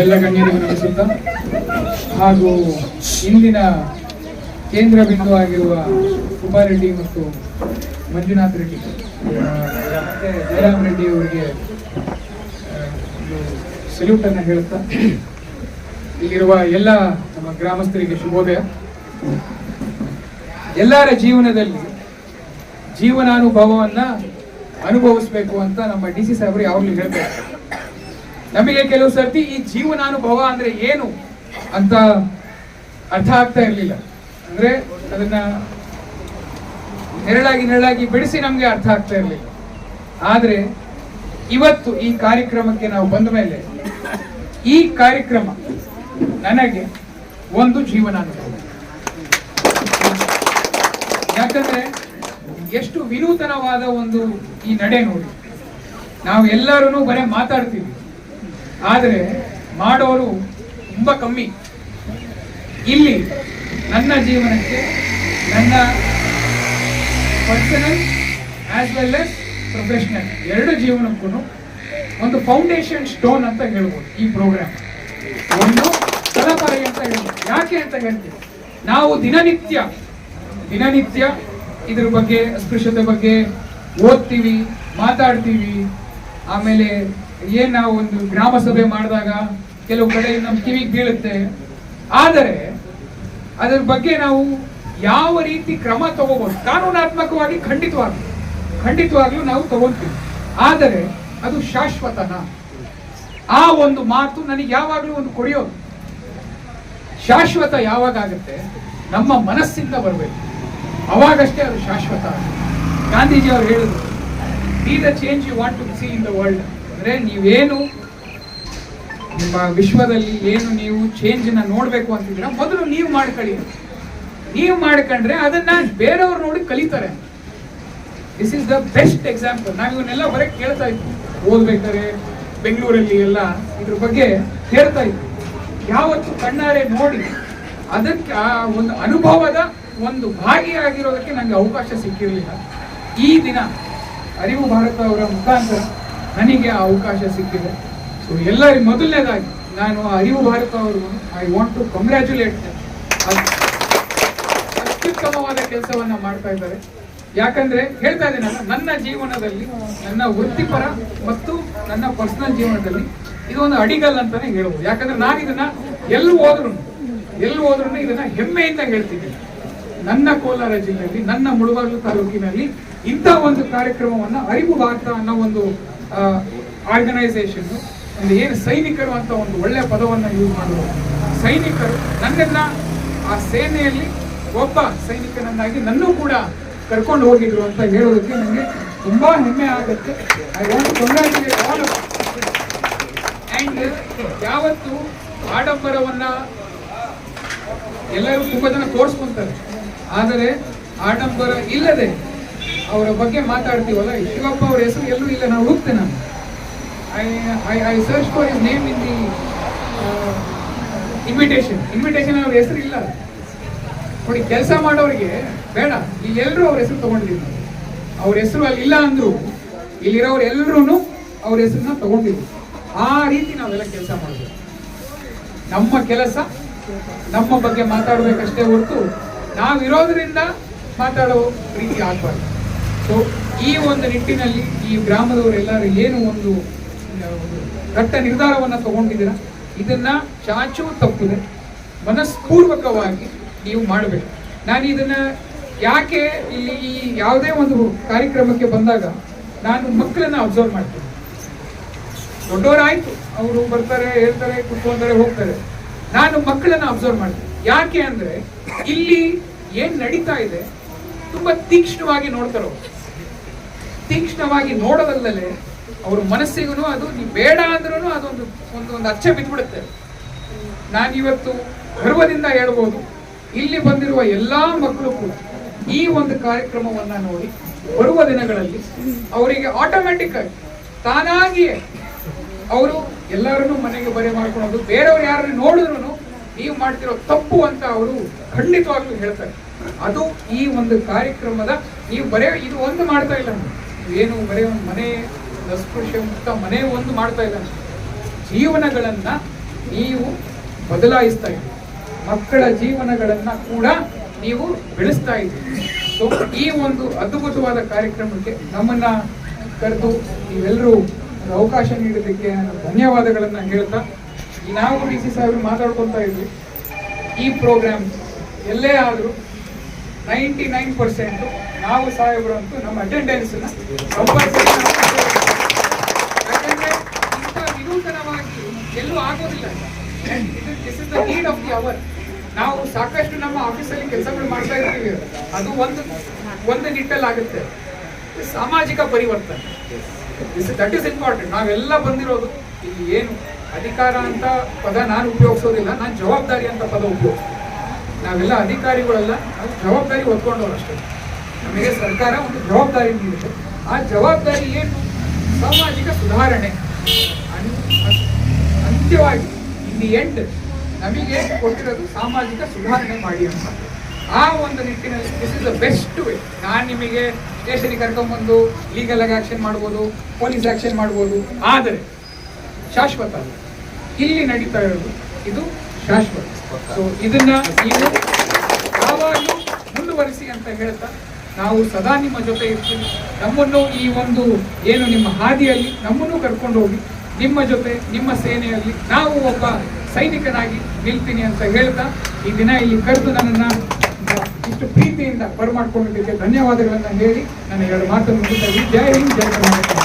ಎಲ್ಲ ಗಣ್ಯರಿಗೂ ನಮಿಸುತ್ತಾ ಹಾಗೂ ಇಂದಿನ ಕೇಂದ್ರ ಬಿಂದು ಆಗಿರುವ ಸುಬ್ಬಾರೆಡ್ಡಿ ಮತ್ತು ಮಂಜುನಾಥ್ ರೆಡ್ಡಿ. ಮತ್ತು ಜಯರಾಮ್ ರೆಡ್ಡಿ ಅವರಿಗೆ ಸಲ್ಯೂಟ್ ಅನ್ನು ಹೇಳುತ್ತಾ, ಇಲ್ಲಿರುವ ಎಲ್ಲ ನಮ್ಮ ಗ್ರಾಮಸ್ಥರಿಗೆ ಶುಭೋದಯ. ಎಲ್ಲರ ಜೀವನದಲ್ಲಿ ಜೀವನಾನುಭವವನ್ನು ಅನುಭವಿಸ್ಬೇಕು ಅಂತ ನಮ್ಮ ಡಿ ಸಿ ಸಾಹೇಬರು ಯಾವಾಗಲೂ ಹೇಳ್ತಾರೆ ನಮಗೆ ಕೆಲವು ಸರ್ತಿ ಈ ಜೀವನಾನುಭವ ಅಂದ್ರೆ ಏನು ಅಂತ ಅರ್ಥ ಆಗ್ತಾ ಇರಲಿಲ್ಲ. ಅಂದ್ರೆ ಅದನ್ನ ನೆರಳಾಗಿ ನೆರಳಾಗಿ ಬಿಡಿಸಿ ನಮ್ಗೆ ಅರ್ಥ ಆಗ್ತಾ ಇರಲಿಲ್ಲ. ಆದ್ರೆ ಇವತ್ತು ಈ ಕಾರ್ಯಕ್ರಮಕ್ಕೆ ನಾವು ಬಂದ ಮೇಲೆ ಈ ಕಾರ್ಯಕ್ರಮ ನನಗೆ ಒಂದು ಜೀವನಾನುಭವ. ಯಾಕಂದ್ರೆ ಎಷ್ಟು ವಿನೂತನವಾದ ಒಂದು ಈ ನಡೆ ನೋಡಿ. ನಾವು ಎಲ್ಲರೂ ಬರೇ ಮಾತಾಡ್ತೀವಿ. ಆದರೆ ಮಾಡೋರು ತುಂಬ ಕಮ್ಮಿ. ಇಲ್ಲಿ ನನ್ನ ಜೀವನಕ್ಕೆ ನನ್ನ personal as well as professional ಎರಡು ಜೀವನಕ್ಕೂ ಒಂದು ಫೌಂಡೇಶನ್ ಸ್ಟೋನ್ ಅಂತ ಹೇಳ್ಬೋದು ಈ ಪ್ರೋಗ್ರಾಮ್ ಒಂದು ತಲಪರಿ ಅಂತ ಹೇಳ್ಬೋದು. ಯಾಕೆ ಅಂತ ಹೇಳ್ತೀವಿ ನಾವು ದಿನನಿತ್ಯ ದಿನನಿತ್ಯ ಇದ್ರ ಬಗ್ಗೆ ಅಸ್ಪೃಶ್ಯತೆ ಬಗ್ಗೆ ಓದ್ತೀವಿ, ಮಾತಾಡ್ತೀವಿ ಆಮೇಲೆ ಏನ್ ನಾವು ಒಂದು ಗ್ರಾಮ ಸಭೆ ಮಾಡಿದಾಗ ಕೆಲವು ಕಡೆ ನಮ್ಮ ಕಿವಿಗೆ ಬೀಳುತ್ತೆ. ಆದರೆ ಅದರ ಬಗ್ಗೆ ನಾವು ಯಾವ ರೀತಿ ಕ್ರಮ ತಗೋಬಹುದು ಕಾನೂನಾತ್ಮಕವಾಗಿ ಖಂಡಿತವಾಗ್ಲು, ಖಂಡಿತವಾಗ್ಲೂ ನಾವು ತಗೊಳ್ತೀವಿ ಆದರೆ ಅದು ಶಾಶ್ವತನ. ಆ ಒಂದು ಮಾತು ನನಗೆ ಯಾವಾಗಲೂ ಒಂದು ಕೊಡಿಯೋದು. ಶಾಶ್ವತ ಯಾವಾಗ ಆಗುತ್ತೆ? ನಮ್ಮ ಮನಸ್ಸಿಂದ ಬರಬೇಕು. ಅವಾಗಷ್ಟೇ ಅದು ಶಾಶ್ವತ ಗಾಂಧೀಜಿ ಅವರು ಹೇಳಿದ್ರು be the change you want to see in the world ಅಂದರೆ ನೀವೇನು ನಿಮ್ಮ ವಿಶ್ವದಲ್ಲಿ ಏನು ನೀವು ಚೇಂಜನ್ನ ನೋಡಬೇಕು ಅಂತಿದ್ರ ಮೊದಲು ನೀವು ಮಾಡ್ಕೊಳ್ಳಿ. ನೀವು ಮಾಡ್ಕೊಂಡ್ರೆ ಅದನ್ನ ಬೇರೆಯವ್ರು ನೋಡಿ ಕಲಿತಾರೆ. This is the best example ನಾವು ಇವನ್ನೆಲ್ಲ ಹೊರಗೆ ಕೇಳ್ತಾ ಇದ್ವಿ. ಓದ್ಬೇಕಾದ್ರೆ, ಬೆಂಗಳೂರಲ್ಲಿ ಎಲ್ಲ ಇದ್ರ ಬಗ್ಗೆ ಹೇಳ್ತಾ ಇದ್ವಿ. ಯಾವತ್ತು ಕಣ್ಣಾರೆ ನೋಡಿ, ಅದಕ್ಕೆ ಆ ಒಂದು ಅನುಭವದ ಒಂದು ಭಾಗಿಯಾಗಿರೋದಕ್ಕೆ ನನಗೆ ಅವಕಾಶ ಸಿಕ್ಕಿರಲಿಲ್ಲ. ಈ ದಿನ ಅರಿವು ಭಾರತ ಅವರ ಮುಖಾಂತರ ನನಗೆ ಆ ಅವಕಾಶ ಸಿಕ್ಕಿದೆ. ಸೊ ಎಲ್ಲರಿಗೂ ಮೊದಲನೇದಾಗಿ ನಾನು ಅರಿವು ಭಾರತ ಅವರು ಐ ವಾಂಟ್ ಟು ಕಂಗ್ರ್ಯಾಚುಲೇಟ್ ಅತ್ಯುತ್ತಮವಾದ ಕೆಲಸವನ್ನ ಮಾಡ್ತಾ ಇದ್ದಾರೆ. ಯಾಕಂದ್ರೆ ಹೇಳ್ತಾ ಇದ್ದೀನಲ್ಲ ನನ್ನ ಜೀವನದಲ್ಲಿ, ನನ್ನ ವೃತ್ತಿಪರ ಮತ್ತು ನನ್ನ ಪರ್ಸನಲ್ ಜೀವನದಲ್ಲಿ ಇದು ಒಂದು ಅಡಿಗಲ್ ಅಂತಾನೆ ಹೇಳ್ಬೋದು. ಯಾಕಂದ್ರೆ ನಾನು ಇದನ್ನ ಎಲ್ಲಿ ಹೋದ್ರು ಎಲ್ಲಿ ಹೋದ್ರು ಇದನ್ನ ಹೆಮ್ಮೆಯಿಂದ ಹೇಳ್ತಿದ್ದೀನಿ. ನನ್ನ ಕೋಲಾರ ಜಿಲ್ಲೆಯಲ್ಲಿ, ನನ್ನ ಮುಳುಬಾಗಿಲು ತಾಲೂಕಿನಲ್ಲಿ ಇಂಥ ಒಂದು ಕಾರ್ಯಕ್ರಮವನ್ನು ಅರಿವು ಭಾರತ ಅನ್ನೋ ಒಂದು ಆರ್ಗನೈಸೇಷನ್ ಒಂದು ಏನು ಸೈನಿಕರು ಅಂತ ಒಂದು ಒಳ್ಳೆಯ ಪದವನ್ನು ಯೂಸ್ ಮಾಡುವ ಸೈನಿಕರು, ನನ್ನನ್ನು ಆ ಸೇನೆಯಲ್ಲಿ ಒಬ್ಬ ಸೈನಿಕನನ್ನಾಗಿ ನನ್ನೂ ಕೂಡ ಕರ್ಕೊಂಡು ಹೋಗಿದ್ರು ಅಂತ ಹೇಳೋದಕ್ಕೆ ನನಗೆ ತುಂಬ ಹೆಮ್ಮೆ ಆಗುತ್ತೆ. I want congratulate all and ಯಾವತ್ತು ಆಡಂಬರವನ್ನ ಎಲ್ಲರೂ ತುಂಬಾ ಜನ ತೋರಿಸ್ಕೊಂತಾರೆ. ಆದರೆ ಆಡಂಬರ ಇಲ್ಲದೆ ಅವರ ಬಗ್ಗೆ ಮಾತಾಡ್ತೀವಲ್ಲ ಶಿವಪ್ಪ ಅವ್ರ ಹೆಸರು ಎಲ್ಲೂ ಇಲ್ಲ ನಾವು ಹುಡುಕ್ತೆ ನಾನು. I I I search for his name in the invitation invitation ಅವ್ರ ಹೆಸರು ಇಲ್ಲ. ನೋಡಿ, ಕೆಲಸ ಮಾಡೋರಿಗೆ ಬೇಡ. ಇಲ್ಲಿ ಎಲ್ಲರೂ ಅವ್ರ ಹೆಸರು ತಗೊಂಡಿದ್ದೀವಿ ನಾವು. ಅವ್ರ ಹೆಸರು ಅಲ್ಲಿ ಇಲ್ಲ ಅಂದ್ರು. ಇಲ್ಲಿರೋರು ಎಲ್ಲರೂ ಅವ್ರ ಹೆಸರನ್ನ ತಗೊಂಡಿದ್ರು. ಆ ರೀತಿ ನಾವೆಲ್ಲ ಕೆಲಸ ಮಾಡಬೇಕು. ನಮ್ಮ ಕೆಲಸ, ನಮ್ಮ ಬಗ್ಗೆ ಮಾತಾಡಬೇಕಷ್ಟೇ ಹೊರತು ನಾವಿರೋದ್ರಿಂದ ಮಾತಾಡೋ ರೀತಿ ಆಗ್ಬಾರ್ದು. ಸೊ ಈ ಒಂದು ನಿಟ್ಟಿನಲ್ಲಿ ಈ ಗ್ರಾಮದವರೆಲ್ಲರೂ ಏನು ಒಂದು ದಟ್ಟ ನಿರ್ಧಾರವನ್ನ ತಗೊಂಡಿದ್ದೀರ? ಇದನ್ನ ಚಾಚು ತಪ್ಪಿದೆ ಮನಸ್ಪೂರ್ವಕವಾಗಿ ನೀವು ಮಾಡಬೇಕು. ನಾನು ಇದನ್ನ ಯಾಕೆ ಇಲ್ಲಿ ಈ ಯಾವುದೇ ಒಂದು ಕಾರ್ಯಕ್ರಮಕ್ಕೆ ಬಂದಾಗ ನಾನು ಮಕ್ಕಳನ್ನ ಅಬ್ಸರ್ವ್ ಮಾಡ್ತೀನಿ. ದೊಡ್ಡವರಾಯಿತು, ಅವರು ಬರ್ತಾರೆ, ಹೇಳ್ತಾರೆ, ಕುತ್ಕೊಂತಾರೆ, ಹೋಗ್ತಾರೆ. ನಾನು ಮಕ್ಕಳನ್ನ ಅಬ್ಸರ್ವ್ ಮಾಡ್ತೀನಿ. ಯಾಕೆ ಅಂದ್ರೆ ಇಲ್ಲಿ ಏನು ನಡೀತಾ ಇದೆ, ತುಂಬಾ ತೀಕ್ಷ್ಣವಾಗಿ ನೋಡ್ತಾರೆ. ತೀಕ್ಷ್ಣವಾಗಿ ನೋಡೋದಲ್ಲದೆ ಅವ್ರ ಮನಸ್ಸಿಗೂ ಅದು ನೀವು ಬೇಡ ಅಂದ್ರೂ ಅದೊಂದು, ಒಂದು ಒಂದು ಅಚ್ಚೆ ಬಿದ್ದ್ಬಿಡುತ್ತೆ ನಾನಿವತ್ತು ಗರ್ವದಿಂದ ಹೇಳ್ಬೋದು, ಇಲ್ಲಿ ಬಂದಿರುವ ಎಲ್ಲ ಮಕ್ಕಳು ಕೂಡ ಈ ಒಂದು ಕಾರ್ಯಕ್ರಮವನ್ನ ನೋಡಿ ಬರುವ ದಿನಗಳಲ್ಲಿ ಅವರಿಗೆ ಆಟೋಮ್ಯಾಟಿಕ್ ಆಗಿ ತಾನಾಗಿಯೇ ಅವರು ಎಲ್ಲರನ್ನು ಮನೆಗೆ ಬರೆ ಮಾಡ್ಕೊಳೋದು, ಬೇರೆಯವ್ರು ಯಾರನ್ನು ನೋಡಿದ್ರು ನೀವು ಮಾಡ್ತಿರೋ ತಪ್ಪು ಅಂತ ಅವರು ಖಂಡಿತವಾಗ್ಲೂ ಹೇಳ್ತಾರೆ ಅದು ಈ ಒಂದು ಕಾರ್ಯಕ್ರಮದ, ನೀವು ಬರೇ, ಇದು ಒಂದು ಮಾಡ್ತಾ ಇಲ್ಲ. ಏನು ಮನೆ ಒಂದು ಮನೆ ಒಂದು ಅಸ್ಪೃಶ್ಯ ಮುಕ್ತ ಮನೆ ಒಂದು ಮಾಡ್ತಾ ಇಲ್ಲ. ಜೀವನಗಳನ್ನು ನೀವು ಬದಲಾಯಿಸ್ತಾ ಇದ್ದೀರಿ. ಮಕ್ಕಳ ಜೀವನಗಳನ್ನು ಕೂಡ ನೀವು ಬೆಳೆಸ್ತಾ ಇದ್ದೀರಿ. ಸೊ ಈ ಒಂದು ಅದ್ಭುತವಾದ ಕಾರ್ಯಕ್ರಮಕ್ಕೆ ನಮ್ಮನ್ನ ಕರೆದು ನೀವೆಲ್ಲರೂ ಅವಕಾಶ ನೀಡೋದಕ್ಕೆ ಧನ್ಯವಾದಗಳನ್ನು ಹೇಳ್ತಾ ನಾವು ಡಿ ಸಿ ಸಾಹೇಬರು ಮಾತಾಡ್ಕೊತಾ ಇದ್ವಿ. ಈ ಪ್ರೋಗ್ರಾಮ್ ಎಲ್ಲೇ ಆದರೂ ನೈಂಟಿ ನೈನ್ ಪರ್ಸೆಂಟ್ ನಾವು ಸಾಹೇಬರು ಅಂತೂ ನಮ್ಮ ಅಟೆಂಡೆನ್ಸ್ ಯಾಕಂದ್ರೆ ಇಂಥ ವಿನೂತನವಾಗಿ ಎಲ್ಲೂ ಆಗೋದಿಲ್ಲ. This is need of the hour ನಾವು ಸಾಕಷ್ಟು ನಮ್ಮ ಆಫೀಸಲ್ಲಿ ಕೆಲಸಗಳು ಮಾಡ್ತಾ ಇರ್ತೀವಿ. ಅದು ಒಂದು ಒಂದು ನಿಟ್ಟಲ್ಲಿ ಆಗುತ್ತೆ ಸಾಮಾಜಿಕ ಪರಿವರ್ತನೆ. ದಿಸ್ ದಟ್ ಇಸ್ ಇಂಪಾರ್ಟೆಂಟ್ ನಾವೆಲ್ಲ ಬಂದಿರೋದು ಇಲ್ಲಿ ಏನು? ಅಧಿಕಾರ ಅಂತ ಪದ ನಾನು ಉಪಯೋಗಿಸೋದಿಲ್ಲ. ನಾನು ಜವಾಬ್ದಾರಿ ಅಂತ ಪದ ಉಪಯೋಗಿಸ್ತೀನಿ. ನಾವೆಲ್ಲ ಅಧಿಕಾರಿಗಳೆಲ್ಲ. ಜವಾಬ್ದಾರಿ ಹೊತ್ಕೊಂಡವ್ರು ಅಷ್ಟೇ ನಮಗೆ ಸರ್ಕಾರ ಒಂದು ಜವಾಬ್ದಾರಿ ನೀಡಿದೆ. ಆ ಜವಾಬ್ದಾರಿ ಏನು? ಸಾಮಾಜಿಕ ಸುಧಾರಣೆ. ಅಂತ್ಯವಾಗಿ ಇನ್ ದಿ ಎಂಡ್ ನಮಗೆ ಕೊಟ್ಟಿರೋದು ಸಾಮಾಜಿಕ ಸುಧಾರಣೆ ಮಾಡಿ ಅಂತ. ಆ ಒಂದು ನಿಟ್ಟಿನಲ್ಲಿ this is the best way ನಾನು ನಿಮಗೆ ಸ್ಟೇಷನ್ಗೆ ಕರ್ಕೊಂಡ್ಬಂದು ಲೀಗಲ್ ಆಗಿ ಆಕ್ಷನ್ ಮಾಡ್ಬೋದು ಪೊಲೀಸ್ ಆಕ್ಷನ್ ಮಾಡ್ಬೋದು. ಆದರೆ ಶಾಶ್ವತ ಅಲ್ಲ. ಇಲ್ಲಿ ನಡೀತಾ ಇರೋದು ಇದು ಶಾಶ್ವತ. ಸೊ ಇದನ್ನ ನೀವು ಯಾವಾಗಲೂ ಮುಂದುವರಿಸಿ ಅಂತ ಹೇಳ್ತಾ ನಾವು ಸದಾ ನಿಮ್ಮ ಜೊತೆ ಇರ್ತೀವಿ ನಮ್ಮನ್ನು ಈ ಒಂದು ಏನು ನಿಮ್ಮ ಹಾದಿಯಲ್ಲಿ ನಮ್ಮನ್ನು ಕರ್ಕೊಂಡು ಹೋಗಿ ನಿಮ್ಮ ಜೊತೆ, ನಿಮ್ಮ ಸೇನೆಯಲ್ಲಿ ನಾವು ಒಬ್ಬ ಸೈನಿಕನಾಗಿ ನಿಲ್ತೀನಿ ಅಂತ ಹೇಳ್ತಾ ಈ ದಿನ ಇಲ್ಲಿ ಕರೆದು ನನ್ನನ್ನು ಇಷ್ಟು ಪ್ರೀತಿಯಿಂದ ಬರಮಾಡ್ಕೊಂಡಿದ್ದಕ್ಕೆ ಧನ್ಯವಾದಗಳನ್ನು ಹೇಳಿ ನನ್ನ ಎರಡು ಮಾತನ್ನು ಇದ್ದೀನಿ. ಜೈ ಹಿಂದ್ ಜಯ ಕರ್ನಾಟಕ